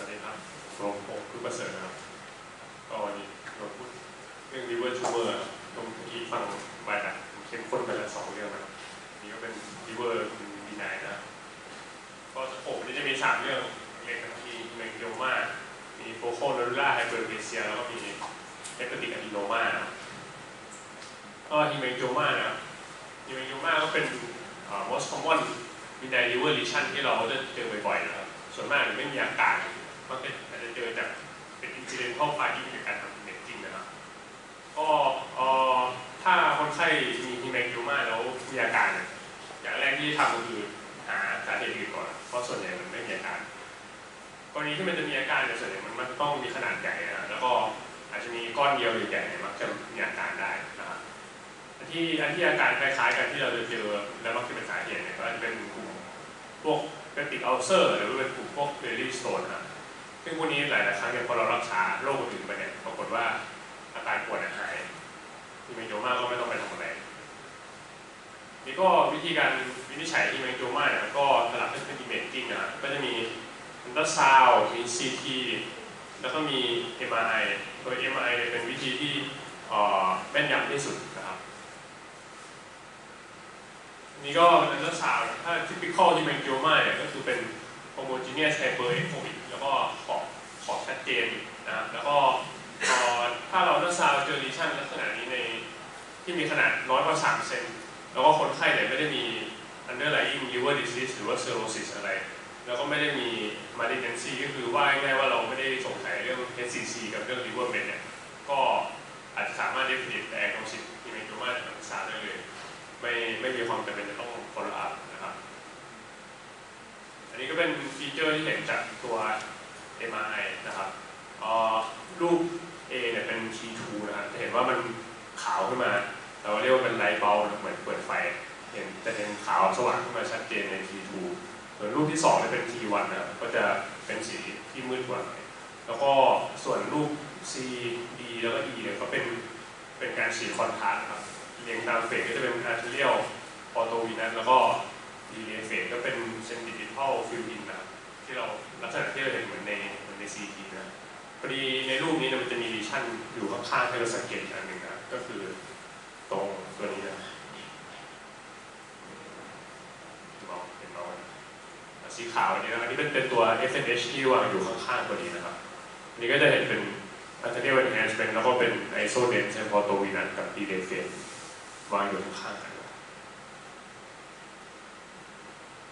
สวัสดีครับผมผมคือประเสริฐครับก็วันนี้เราพูดเรื่องริเวอร์ชูเมอร์ตรงเมื่อกี้ฟังไปนะผมเข้มข้นไปละสองเรื่องนะนี่ก็เป็นริเวอร์คุณดีนายนะก็ผมนี่จะมีสามเรื่องเล็กทีเมงโยมามีโฟโคโนรูล่าไฮเปอร์เบเซียแล้วก็มีเอปติกอะดิโนมาก็ฮิเมงโยมานะฮิเมงโยมาก็เป็น most common มีไนริเวอร์ลิชันที่เราจะเจอบ่อยๆนะครับส่วนมากไม่มีอากาศ มักจะอาจจะเจอจากเป็นอินซิเดนทัลไฟที่มีการทำเน็ตจริงนะครับก็เอ่อถ้าคนไข้มีฮีแมกิวมาแล้วมีอาการ อย่างแรกที่ทำก็คือหาสาเหตุอื่นก่อนเพราะส่วนใหญ่มันไม่มีอาการกรณีที่มันจะมีอาการเนี่ยส่วนใหญ่มันมันต้องมีขนาดใหญ่นะแล้วก็อาจจะมีก้อนเดียวหรือใหญ่เนี่ยมักจะมีอาการได้นะครับอันที่อันที่อาการคล้ายๆกันที่เราจะเจอแล้วมักจะเป็นสาเหตุเนี่ยก็อาจจะเป็นกลุ่มพวกเป็นติดอัลเซอร์ หรือว่าเป็นกลุ่มพวกเบลลี่สโตนครับ ซึ่งพวกนี้หลายๆครั้งเนี่ยพอเรารักษาโรคอื่นไปเนี่ยปรากฏว่าอาการปวดหายที่เมนโจมาก็ไม่ต้องไปทำอะไรนี่ก็วิธีการวินิจฉัยที่เมนโจมาเนี่ยก็สลับเป็นอิมเมจจิ้งนะครับก็จะมีอันตราซาวมีซีทีแล้วก็มี MRI โดย MRI เนี่ยเป็นวิธีที่แม่นยำที่สุดนะครับนี่ก็อันตราซาวถ้า typical ที่เป็นเกียวมาเนี่ยก็คือเป็น homogeneous hyperechoic แล้วก็ขอบขอบชัดเจนนะครับแล้วก็เอ่อถ้าเราอันตราซาวเจอ lesion ลักษณะนี้ในที่มีขนาดน้อยกว่า 3 เซนแล้วก็คนไข้เนี่ยไม่ได้มี underlying liver disease หรือว่า cirrhosis อะไร แล้วก็ไม่ได้มี malignancy ก็คือว่าง่ายๆว่าเราไม่ได้สงสัยเรื่อง HCC กับเรื่อง liver met เนี่ยก็อาจจะสามารถ definite diagnosis ที่เป็นเกียวมาจากอันตราซาวได้เลย ไม่ไม่มีความจำเป็นจะต้อง follow up นะครับ อันนี้ก็ เป็นฟีเจอร์ที่เห็นจากตัว MRI นะครับอ่อรูป A เนี่ยเป็น T2 นะครับจะเห็นว่ามันขาวขึ้นมา เราเรียกว่าเป็นไลท์เบลเหมือนเปิดไฟ เห็นจะเห็นขาวสว่างขึ้นมาชัดเจนใน T2 ส่วนรูปที่2เนี่ยเป็น T1 นะครับก็จะเป็นสีที่มืดกว่าหน่อยแล้วก็ส่วนรูป C D แล้วก็ E เนี่ยก็เป็นเป็นการฉีดคอนทราสต์นะครับเรียงตามเฟสก็จะเป็น arterial autovenous แล้วก็ดีเลเฟสก็เป็น centripetal fill in นะครับ ที่เราลักษณะที่เราเห็นเหมือนในเหมือนใน CT นะพอดีในรูปนี้เนี่ยมันจะมีลีชั่นอยู่ข้างๆให้เราสังเกตอันหนึ่งนะก็คือตรงตัวนี้นะมองเห็นมองสีขาวอันนี้นะอันนี้เป็นเป็นตัว FNH ที่วางอยู่ข้างๆตัวนี้นะครับอันนี้ก็จะเห็นเป็น arterial enhancement แล้วก็เป็น isodense autovenous กับ d e l a y phase วางอยู่ข้างๆกัน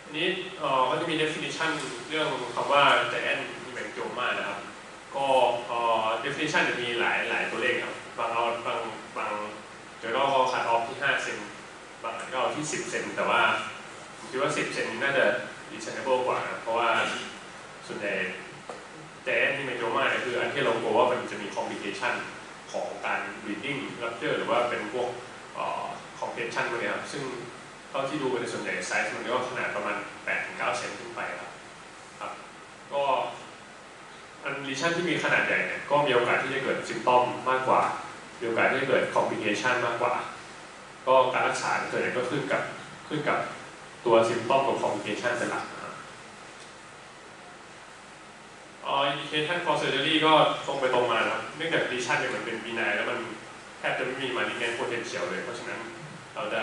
ทีนี้เออก็จะมี definition เรื่องคำว่า giant hemangioma นะครับ ก็เออ definition จะมีหลายหลายตัวเลขครับ บางเอาบางบางเดี๋ยวเราก็คัดออฟที่ 5 เซนบางอันก็เอาที่ 10 เซนแต่ว่าผมคิดว่า 10 เซนนี่น่าจะ reasonable กว่านะเพราะว่าส่วนใหญ่ giant hemangioma เนี่ยคืออันที่เรากลัวว่ามันจะมี complication ของการ bleeding rupture หรือว่าเป็นพวกเออ compression พวกนี้ครับซึ่ง ท่าที่ดูในส่วนใหญ่ไซส์มันก็ขนาดประมาณ8-9เซนขึ้นไปครับครับ ก็อันลิชั่นที่มีขนาดใหญ่เนี่ยก็มีโอกาสที่จะเกิดซิมตอมมากกว่า มีโอกาสที่จะเกิดคอมพลิเคชันมากกว่า ก็การรักษาส่วนใหญ่ก็ขึ้นกับขึ้นกับตัวซิมตอมกับคอมพลิเคชันเป็นหลักนะครับอ๋อ indication for surgery ก็ตรงไปตรงมานะครับเนื่องจากลิชั่นเนี่ยมันเป็นบีนายแล้วมันแทบจะไม่มีมาลิเกน potential เลย เพราะฉะนั้นเราจะ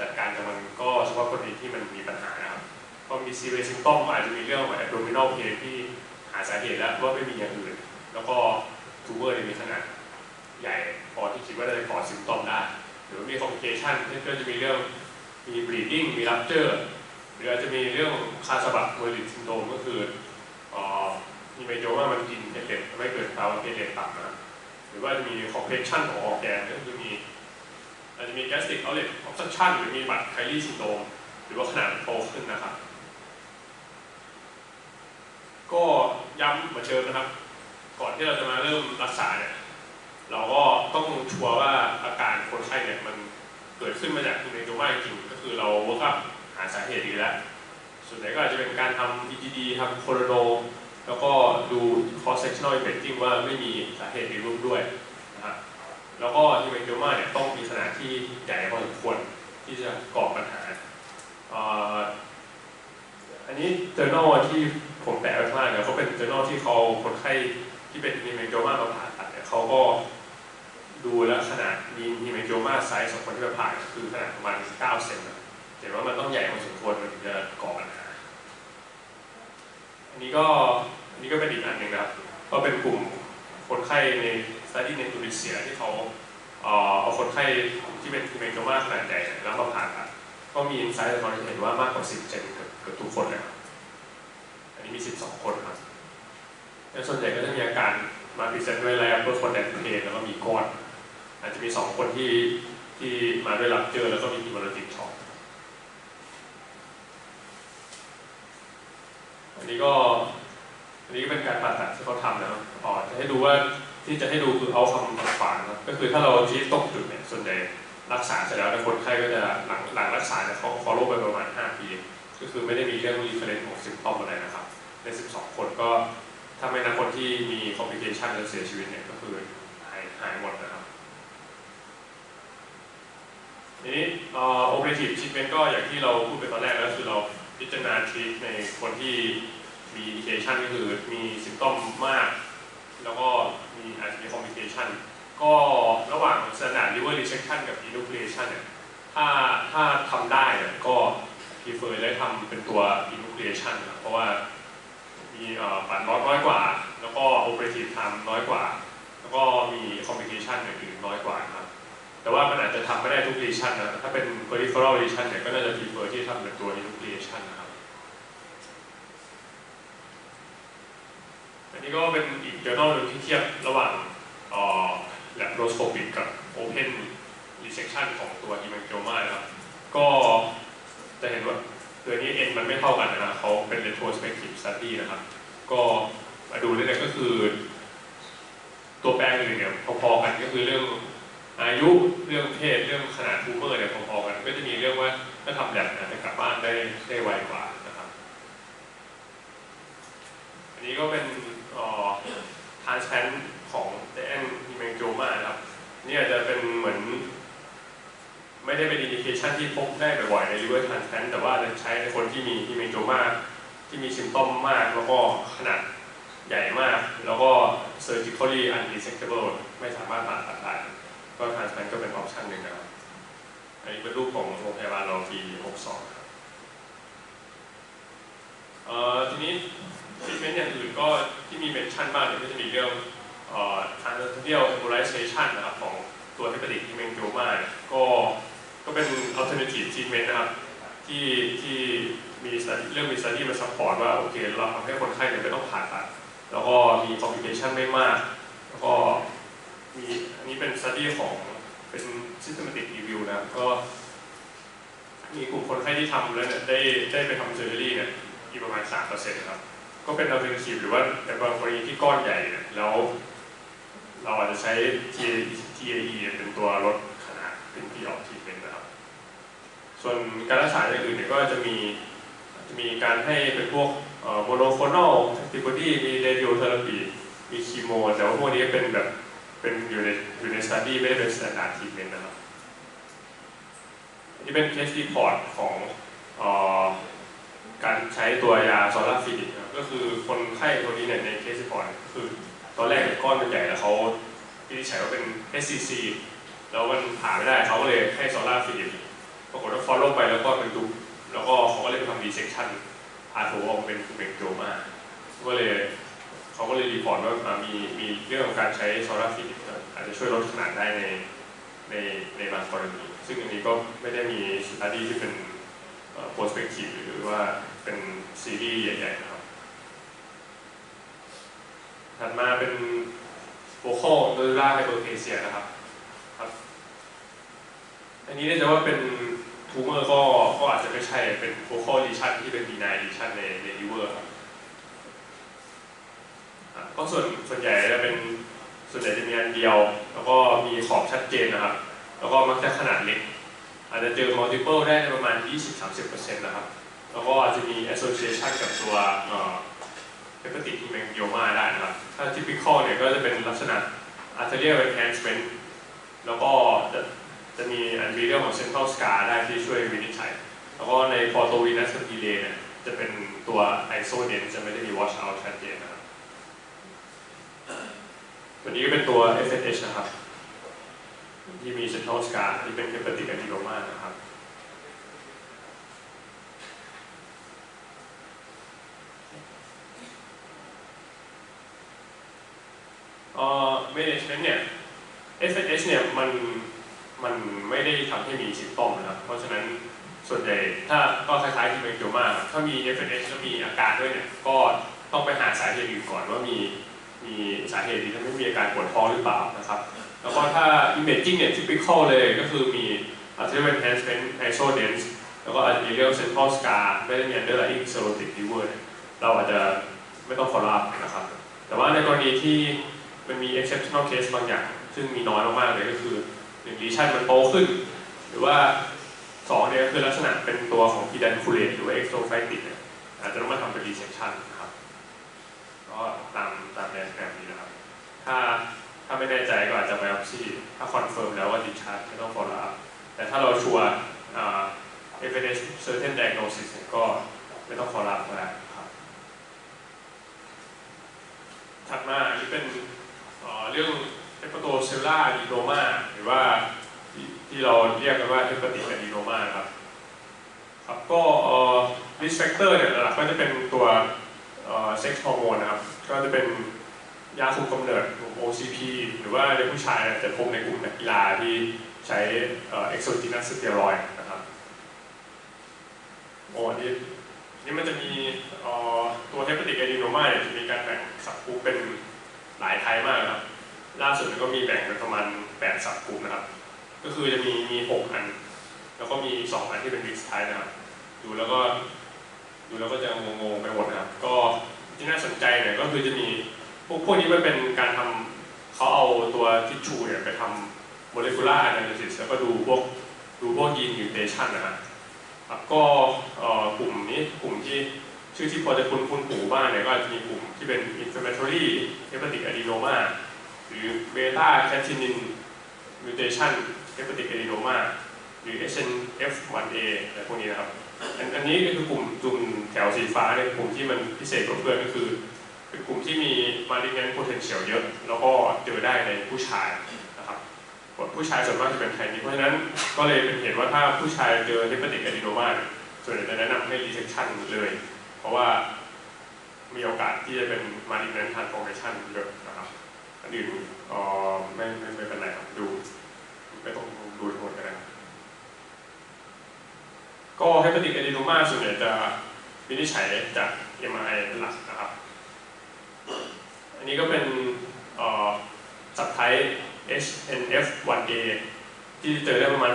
จัดการกับมันก็เฉพาะกรณีที่มันมีปัญหานะครับก็มีซีเรซิมตอมอาจจะมีเรื่องของ abdominal pain ที่หาสาเหตุแล้วว่าไม่มีอย่างอื่น แล้วก็ทูเบอร์มีขนาดใหญ่พอที่คิดว่าจะก่อซิมตอมได้ หรือมี complication ก็จะมีเรื่องมี bleeding มี rupture หรืออาจจะมีเรื่องคาสบักเวอร์ลิ s ซินโดมก็คืออ่อมีไมโจว่ามันกินเพลเลตไม่เกิดภาวะเพลเลตต่ำนะหรือว่าจะมี compression ของออร์แกนก็คือมี อาจจะมี gastric outlet obstruction หรือมีบัตรไคลี่ซินโดมหรือว่าขนาดโตขึ้นนะครับ ก็ย้ำเหมือนเดิมนะครับ ก่อนที่เราจะมาเริ่มรักษาเนี่ยเราก็ต้องชัวร์ว่าอาการคนไข้เนี่ยมันเกิดขึ้นมาจากอินเดโมาจริงก็คือเราเวิร์กอัพหาสาเหตุดีแล้ว ส่วนใหญ่ก็อาจจะเป็นการทำ EGD ทำโคโรโนแล้วก็ดู cross sectional imaging ว่าไม่มีสาเหตุในรูปด้วยนะครับ แล้วก็ฮีแมนโจมาเนี่ยต้องมีขนาดที่ใหญ่พอสมควรที่จะก่อปัญหาอ,อันนี้ journal ที่ผมแปะไว้ข้างล่างเนี่ยเขาเป็น journal ที่เขาคนไข้ที่เป็นฮีเมนโจมามาผ่าตัดเนี่ยเขาก็ดูแล้วขนาดมีฮีเมนโจมาไซส์ของคนที่มาผ่าคือขนาดประมาณ 9 เซนเห็นว่ามันต้องใหญ่พอสมควรมันถึงจะก่อปัญหาอันนี้ก็อันนี้ก็เป็นอีกอันหนึ่งนะครับก็เป็นกลุ่มคนไข้ใน สตี้ในตุนิเซียที่เขาเอาคนไข้ที่เป็นฮีเมนโจมาขนาดใหญ่แล้วมาผ่าตัดก็มีอินไซต์เราเห็นว่ามากกว่า 10เซนเกือบเกือบทุกคนเลยครับอันนี้มี 12 คนครับแล้วส่วนใหญ่ก็จะมีอาการมาพรีเซนต์ด้วยไลฟ์เปอร์คนแดนเพนแล้วก็มีก้อนอาจจะมี 2 คนที่ที่มาด้วยรับเจอแล้วก็มีฮิมโรติกช็อกอันนี้ก็อันนี้ก็เป็นการผ่าตัดที่เขาทำนะครับอ๋อจะให้ดูว่า ที่จะให้ดูคือเอาคำฝางนะครับก็คือถ้าเราชี้ตกจุดเนี่ยส่วนใหญ่รักษาเสร็จแล้วแต่คนไข้ก็จะหลังหลังรักษาเนี่ยเขา follow ไปประมาณ 5 ปี ก็คือไม่ได้มีเรื่องรีเฟรนซ์ของซิมตอมอะไรนะครับ ใน 12 คนก็ถ้าไม่นับคนที่มีคอมพลิเคชันและเสียชีวิตเนี่ยก็คือหายหายหมดนะครับทีนี้เอ่อ operative treatment ก็อย่างที่เราพูดไปตอนแรกแล้วคือเราพิจารณา treat ในคนที่มี indication ก็คือมีซิมตอมมาก แล้วก็ มีอาจจะมี complication ก็ระหว่าง standard liver resection กับ enucleation เนี่ยถ้าถ้าทำได้เนี่ยก็ prefer เลยทำเป็นตัว enucleation นะเพราะว่ามีปันน้อยน้อยกว่า แล้วก็ operative time น้อยกว่า แล้วก็มี complication อื่นน้อยกว่าครับแต่ว่ามันอาจจะทำไม่ได้ทุก lesion นะถ้าเป็น peripheral lesion เนี่ยก็น่าจะ prefer ที่ทำเป็นตัว enucleation นะครับ นนี้ก็เป็นอีก journal หนึ่งที่เทียบระหว่างเอ่อ laparoscopic กับ open resection ของตัว hemangioma นะครับ ก็จะเห็นว่าตัวนี้ n มันไม่เท่ากันนะครับเขาเป็น retrospective study นะครับ ก็มาดูได้เลยก็คือ ตัวแปรอื่นเนี่ยพอๆกันก็คือเรื่องอายุเรื่องเพศเรื่องขนาดทูเมอร์เนี่ยพอๆกัน ก็จะมีเรื่องว่าถ้าทำแลบอาจจะกลับบ้านได้ได้ไวกว่านะครับ อันนี้ก็เป็นเอ่อ transplant ของ the n hemangioma นะครับ นี่อาจจะเป็นเหมือน ไม่ได้เป็นอินดิเค ชันที่พบได้บ่อยๆใน liver transplant แต่ว่าจะใช้ในคนที่มี hemangioma ที่มีซิมตอมมากแล้วก็ขนาดใหญ่มาก แล้วก็ surgically unresectable ไม่สามารถผ่าตัดได้ก็ transplant ก็เป็นออปชันหนึ่งนะครับอันนี้เป็นรูปของโรงพยาบาลเราปี 62 ครับเอ่อทีนี้ treatment อย่างอื่นก็ที่มีเมนชั่นบ้างเนี่ยก็จะมีเรื่องเอ่อ transarterial embolization นะครับของตัวเทปติกที่เมนโจมาเนี่ยก็ ก็เป็น alternative treatment นะครับที่ที่มีเรื่องมี study มา support ว่าโอเคเราทำให้คนไข้เนี่ยไม่ต้องผ่าตัดแล้วก็มี complication ไม่มาก แล้วก็มีอันนี้เป็น study ของเป็น systematic review นะก็มีกลุ่มคนไข้ที่ทำแล้วเนี่ยได้ได้ไปทำ surgery เนี่ยอีกประมาณ3%ครับ ก็เป็น alternative หรือว่าในบางกรณีที่ก้อนใหญ่เนี่ยแล้ว เราอาจจะใช้ TAE เป็นตัวลดเป็นที่ออกทีเป็นนะครับ ส่วนการรักษาอย่างอื่นเนี่ยก็จะมีจะมีการให้เป็นพวกโมโนโคลอลแอนติบอดีมีเรดิโอเทอราปีมีคีโมแต่ว่าพวกนี้เป็นแบบเป็นอยู่ในอยู่ในสตูดี้ไม่ได้เป็นสแตนดาร์ดทีเมนนะครับนนี้เป็นเคสรีพอร์ตของออการใช้ตัวยาซอลาฟิลิกก็คือคนไข้ตัวนี้เนี่ยในเคสรีพอร์ตก็คือตอนแรกเนี่ยก้อนมันใหญ่แล้วเขาวินิจฉัยว่าเป็น SCC แล้วมันผ่าไม่ได้เขาก็เลยให้โซลาฟิลิป ปรากฏว่า follow ไปแล้วก็เป็นดุแล้วก็เขาก็เลยไปทำ resection พาโถออกมาเป็นคูเบกโจมาก็เลยเขาก็เลยรีพอร์ตว่าอ่ามีมีเรื่องของการใช้โซล่าฟิลิปอาจจะช่วยลดขนาดได้ในในในบางกรณี ซึ่งอันนี้ก็ไม่ได้มี study ที่เป็นเอ่อ prospective หรือว่าเป็นซีรีส์ใหญ่ๆนะครับถัดมาเป็นโวคอลโดยล่าไฮเปอร์เพเซียนะครับครับ อันนี้เนื่องจากว่าเป็น ทูเมอร์ก็ก็อาจจะไม่ใช่เป็นโวคอลลีชันที่เป็นบีนายลีชันในในลิเวอร์ครับอะก็ส่วนส่วนใหญ่จะเป็นส่วนใหญ่จะมีอันเดียว แล้วก็มีขอบชัดเจนนะครับ แล้วก็มักจะขนาดเล็ก อาจจะเจอ multiple ได้ประมาณ 20-30%นะครับ แล้วก็อาจจะมี association กับตัวเอ่อเปปติกฮีแมงโยมาได้นะครับ ถ้า typical เนี่ยก็จะเป็นลักษณะ arterial enhancement แล้วก็ จะมีอันเรื่องของเซนทรัลสกาได้ที่ช่วยวินิจฉัย แล้วก็ในพอโตวีนัสกับดีเลย์เนี่ยจะเป็นตัวไอโซเดนจะไม่ได้มีวอชเอาท์ชัดเจนนะครับตัวนี้ก็เป็นตัว FSH นะครับ ที่มีเซนทรัลสกาที่เป็นเคปติกันดิโลมานะครับเอ่อ management เนี่ย FSH เนี่ยมัน มันไม่ได้ทำให้มีซิมตอมนะครับเพราะฉะนั้นส่วนใหญ่ถ้าก็คล้ายๆที่เป็นเกียวมากถ้ามี FSH แล้วมีอาการด้วยเนี่ยก็ต้องไปหาสาเหตุอื่นก่อนว่ามีมีสาเหตุที่ทำให้มีอาการปวดท้องหรือเปล่านะครับ แล้วก็ถ้า imaging เนี่ย typical เลยก็คือมี arterial enhancement isodence แล้วก็อาจจะมีเรื่อง central scar ไม่ได้มี underlying cirrhotic liver เราอาจจะไม่ต้อง follow up นะครับ แต่ว่าในกรณีที่มันมี exceptional case บางอย่าง ซึ่งมีน้อยมากๆเลยก็คือ หนึ่ง lesion มันโตขึ้น หรือว่าสองเนี่ยคือลักษณะเป็นตัวของ pedunculate หรือว่า exophytic เนี่ยอาจจะต้องมาทำเป็น resection นะครับก็ตามตามแนวแบบนี้นะครับ ถ้าถ้าไม่แน่ใจก็อาจจะ biopsy ถ้า confirm แล้วว่า discharge ไม่ต้อง follow up แต่ถ้าเราชัวร์อ่า evidence certain diagnosis เนี่ยก็ไม่ต้อง follow up ก็ได้ครับ ถัดมาอันนี้เป็นเรื่อ่ เรื่อง hepatocellular adenoma หรือว่าที่ที่เราเรียกกันว่า hepatic adenoma นะครับครับก็เอ่อ risk factor เนี่ยหลักๆก็จะเป็นตัวเอ่อ sex hormone นะครับ ก็จะเป็นยาคุมกำเนิด OCP หรือว่าในผู้ชายเนี่ยจะพบในกลุ่มนักกีฬาที่ใช้เอ่อ exogenous steroid นะครับโอ้นนี้นี่มันจะมีตัว hepatic adenoma เนี่ยจะมีการแบ่งสับกลุ่มเป็นหลายไทป์มากนะครับ ล่าสุดก็มีแบ่งเป็นประมาณ8สับกลุ่มนะครับ ก็คือจะมีมี6อัน แล้วก็มี2อันที่เป็น mixed type นะครับ ดูแล้วก็ดูแล้วก็จะงงๆไปหมดนะครับ ก็ที่น่าสนใจเนี่ยก็คือจะมีพวกพวกนี้มันเป็นการทำเขาเอาตัวทิชชูเนี่ยไปทำ molecular analysis แล้วก็ดูพวกดูพวกยีน mutation นะครับก็กลุ่มนี้กลุ่มที่ชื่อที่พอจะคุ้นคุ้นหูบ้างเนี่ยก็อาจจะมีกลุ่มที่เป็น inflammatory hepatic adenoma หรือ beta catenin mutation hepatic adenoma หรือ SNF1A อะไรพวกนี้นะครับ อันอันนี้ก็คือกลุ่มกลุ่มแถวสีฟ้าเนี่ยกลุ่มที่มันพิเศษกว่าเพื่อนก็คือเป็นกลุ่มที่มี malignant potential เยอะ แล้วก็เจอได้ในผู้ชายนะครับผู้ชายส่วนมากจะเป็นไทนี้เพราะฉะนั้นก็เลยเป็นเหตุว่าถ้าผู้ชายเจอ hepatic adenoma เนี่ยส่วนใหญ่จะแนะนำให้ resection เลย เพราะว่ามีโอกาสที่จะเป็น malignant transformation เยอะ นะครับอันอื่นเอ่อไม่ไม่ไม่เป็นไรครับดู ไม่ต้องดูทั้งหมดก็ได้ครับก็ hepatic adenoma ส่วนใหญ่จะวินิจฉัยจาก MRI เป็นหลักนะครับ อันนี้ก็เป็นอ่อสับไทป์ HNF1A ที่เจอได้ประมาณ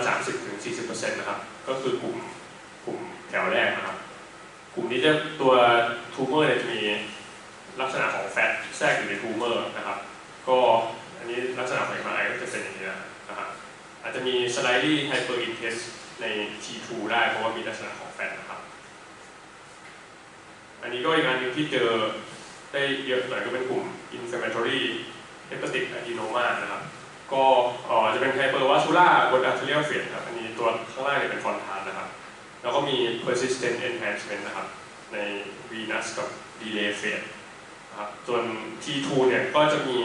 30-40%นะครับ ก็คือกลุ่มกลุ่มแถวแรกนะครับ กลุ่มนี้จะตัวทูเมอร์จะมีลักษณะของแฟตแทรกอยู่ในทูเมอร์นะครับ ก็อันนี้ลักษณะของ MRI ก็จะเป็นอย่างนี้นะครับอาจจะมี slightly hyper intense ใน T2 ได้เพราะว่ามีลักษณะของแฟตนะครับ อันนี้ก็อีกอันหนึงที่เจอได้เยอะหน่อยก็เป็นกลุ่ม inflammatory hepatic adenoma นะครับ ก็อ่อจะเป็น hypervascular บน arterial field ครับ อันนี้ตัวข้างล่างเนี่ยเป็นฟอนทานนะครับ แล้วก็มี persistent enhancement นะครับ ใน venous กับ delay field นะครับส่วน T2 เนี่ยก็จะมี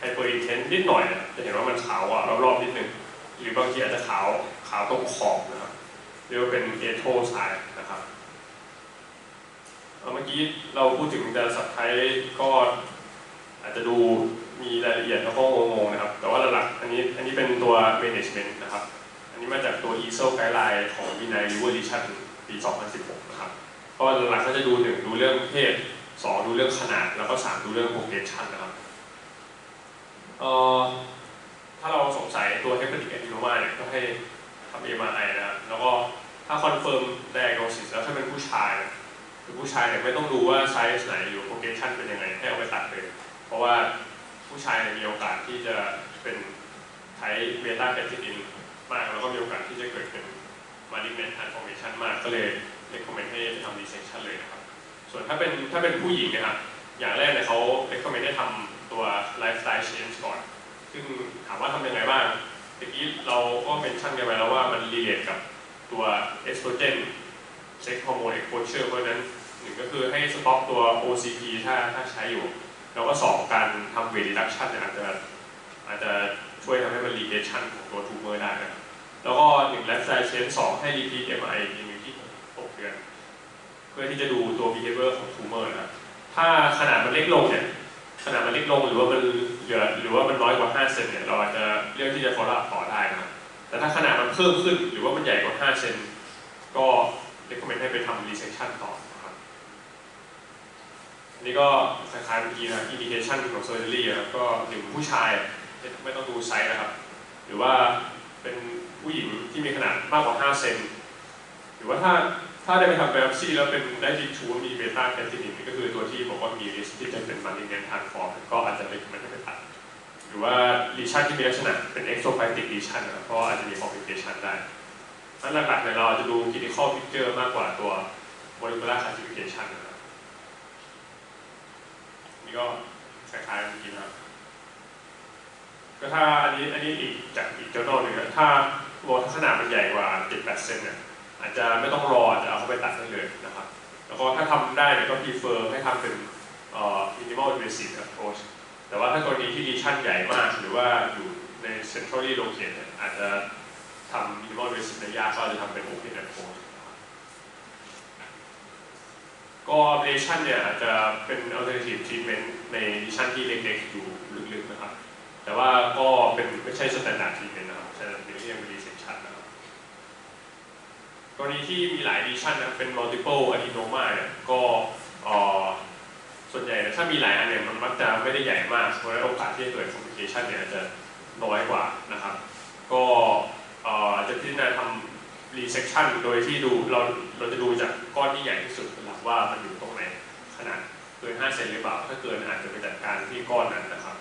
hyper intense นิดหน่อยนะจะเห็นว่ามันขาวอะรอบๆนิดนึง หรือบางทีอาจจะขาวขาวตรงขอบนะครับเรียกว่าเป็น atro side นะครับเมื่อกี้เราพูดถึงแต่สับไทยก็อาจจะดูมีรายละเอียดแล้วก็งงๆนะครับ แต่ว่าหลักๆอันนี้อันนี้เป็นตัว management นะครับ อันนี้มาจากตัว ESO guideline ของ Vinay Liver Lesion ปี 2016 นะครับ ก็หลักๆก็จะดูหนึ่งดูเรื่องเพศสองดูเรื่องขนาด แล้วก็สามดูเรื่อง progression นะครับ ถ้าเราสงสัยตัว hepatic adenoma เนี่ยก็ให้ทำ MRI นะครับแล้วก็ถ้า confirm diagnosis แล้วถ้าเป็นผู้ชายคือผู้ชายเนี่ยไม่ต้องดูว่า size ไหนหรือ progression เป็นยังไงให้เอาไปตัดเลยเพราะว่าผู้ชายเนี่ยมีโอกาสที่จะเป็นไทเบต้าแคทินินมาก แล้วก็มีโอกาสที่จะเกิดเป็น malignant transformation มากก็เลย recommend ให้ไปทำ resection เลยนะครับ ส่วนถ้าเป็นถ้าเป็นผู้หญิงนะครับอย่างแรกเนี่ยเขา recommend ให้ทำ ตัว lifestyle change ก่อน ซึ่งถามว่าทำยังไงบ้างเมื่อกี้เราก็เมนชั่นกันไปแล้วว่ามันรีเลทกับตัวเอสโตรเจนเซ็กฮอร์โมนเอ็กโพเชอร์เพราะนั้นหนึ่งก็คือให้สต็อปตัว OCP ถ้าถ้าใช้อยู่ แล้วก็สองการทำเวท reduction เนี่ยอาจจะอาจจะช่วยทำให้มัน regression ของตัว tumor ได้นะแล้วก็หนึ่ง lifestyle change สองให้ repeat MRI อีกทีหนึ่งที่หกเดือน เพื่อที่จะดูตัว behavior ของ tumor นะถ้าขนาดมันเล็กลงเนี่ย ขนาดมันเล็กลงหรือว่ามันเหลือหรือว่ามันน้อยกว่า 5 เซนเนี่ยเราอาจจะเลือกที่จะ follow up ต่อได้นะแต่ถ้าขนาดมันเพิ่มขึ้นหรือว่ามันใหญ่กว่า 5 เซนก็ recommend ให้ไปทำ resection ต่อนะครับอันนี้ก็คล้ายๆเมื่อกี้นะ indication ของ surgery นะครับก็หนึ่งผู้ชายไม่ต้องดูไซส์นะครับ หรือว่าเป็นผู้หญิงที่มีขนาดมากกว่า 5 เซนหรือว่าถ้า ถ้าได้ไปทำ biopsy แล้วเป็นได้ที่ชูว่ามีเบต้าแคทตินินก็คือตัวที่บอกว่ามี risk ที่จะเป็นมันนิเนนทานฟอร์มก็อาจจะเป็นมันให้ไปตัดหรือว่า lesion ที่มีลักษณะเป็น exophytic lesion นะครับเพราะว่าอาจจะมี complication ได้อันหลักๆเนี่ยเราจะดู clinical picture มากกว่าตัว molecular classification นะครับนี่ก็คล้ายๆเมื่อกี้นะครับก็ถ้าอันนี้อันนี้อีกจากอีกเจ้าโน้หนึ่งถ้าโมถ้าขนาดมันใหญ่กว่า 7-8เซนเนี่ย อาจจะไม่ต้องรออาจจะเอาเข้าไปตัดได้เลยนะครับ แล้วก็ถ้าทำได้เนี่ยก็ prefer ให้ทำเป็นอ่อ minimal invasive approach แต่ว่าถ้ากรณีที่ lesion ใหญ่มาก หรือว่าอยู่ใน centrally located เนี่ยอาจจะทำ minimal invasive ได้ยากก็อาจจะทำเป็น open approach นก็ ablation เนี่ยอาจจะเป็น alternative treatment ใน lesion ที่เล็กๆอยู่ลึกๆนะครับ แต่ว่าก็เป็นไม่ใช่ standard treatment นะครับใช่เป็นเรียก resection นะครับ กรณีที่มีหลาย lesion นะเป็น multiple adenoma เนี่ยก็ส่วนใหญ่นะถ้ามีหลายอันเนี่ยมันมักจะไม่ได้ใหญ่มากเพราะฉะนั้นโอกาสที่จะเกิด complication เนี่ยจะน้อยกว่านะครับ ก็จะพิจารณาทำ resection โดยที่ดูเราเราจะดูจากก้อนที่ใหญ่ที่สุดเป็นหลักว่ามันอยู่ตรงไหนขนาดเกิน5เซนหรือเปล่า ถ้าเกินอาจจะไปจัดการที่ก้อนนั้นนะครับ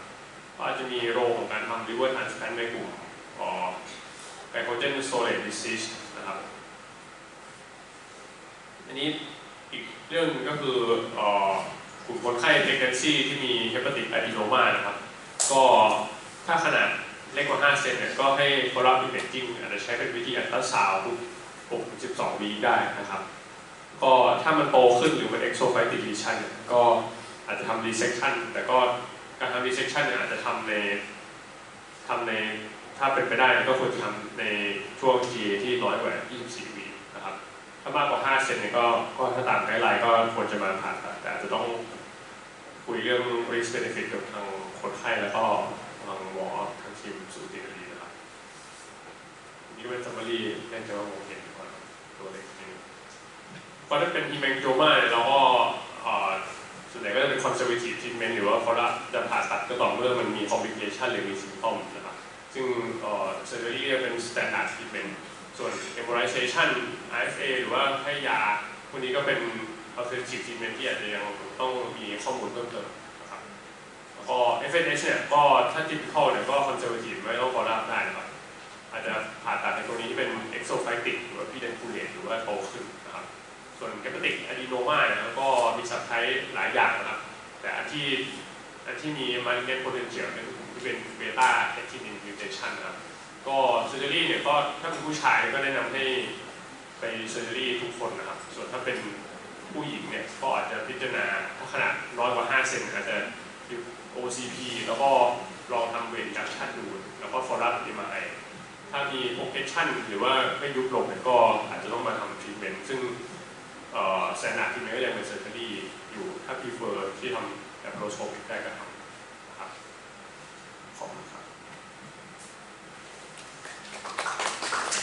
ก็อาจจะมีโรคของการทำ liver transplant ในกลุ่ม glycogen storage disease อันนี้อีกเรื่องก็คือกลุ่มคนไข้ pregnancy ที่มี hepatic adenoma นะครับ ก็ถ้าขนาดเล็กกว่า 5 เซนเนี่ยก็ให้ follow up imaging อาจจะใช้เป็นวิธีอัลตราซาวด์ทุก6-12วีได้นะครับ ก็ถ้ามันโตขึ้นหรือมัน exophytic lesion เนี่ยก็อาจจะทำ resection แต่ก็การทำ resection เนี่ยอาจจะทำในทำในถ้าเป็นไปได้ก็ควรจะทำในช่วง T ที่น้อยกว่า 24วี ถ้ามากกว่า5เซนเนี่ยก็ก็ถ้าตามไกด์ไลน์ก็ควรจะมาผ่าตัดแต่อาจจะต้องคุยเรื่อง risk benefit กับทางคนไข้แล้วก็ทางหมอทางทีมสูตินรีนะครับนี่เป็น summary แน่ใจว่ามองเห็นก่อนตัวเล็กนิดนึงเพราะถ้าเป็น hemangioma เนี่ยเราก็ส่วนใหญ่ก็จะเป็น conservative treatment หรือว่าเขาจะผ่าตัดก็ต่อเมื่อมันมี complication หรือมี symptom นะครับซึ่ง surgery จะเป็น standard treatment ส่วน embolization IFA หรือว่าให้ยาพวกนี้ก็เป็น alternative treatment ที่อาจจะยังต้องมีข้อมูลเพิ่มเติมนะครับแล้วก็ FNH เนี่ยก็ถ้า typical เนี่ยก็ conservative ไม่ต้อง follow up ได้นะครับอาจจะผ่าตัดในตัวนี้ที่เป็น exophytic หรือว่า pedenculate หรือว่าโตขึ้นนะครับ ส่วน hepatic adenoma เนี่ยก็มีสับไทหลายอย่างนะครับ แต่อันที่อันที่มี malignant potential เป็นกลุ่มที่เป็น beta actinin mutation นะครับ ก็ซอร์เจอรี่เนี่ยก็ถ้าเป็นผู้ชายก็แนะนำให้ ไปเซอร์เจอรี่ทุกคนนะครับ ส่วนถ้าเป็นผู้หญิงเนี่ยก็อาจจะพิจารณาถ้าขนาดน้อยกว่า 5 เซนอาจจะ OCP แล้วก็ลองทำเวทจักชันดู แล้วก็ follow up MRI ถ้ามี progression หรือว่าไม่ยุบลงเนี่ยก็อาจจะต้องมาทำ treatment ซึ่งเอ่อ standard treatment ก็ยังเป็น surgery อรี่อยู่ถ้า prefer ที่ทำ approach ได้ก็ทำ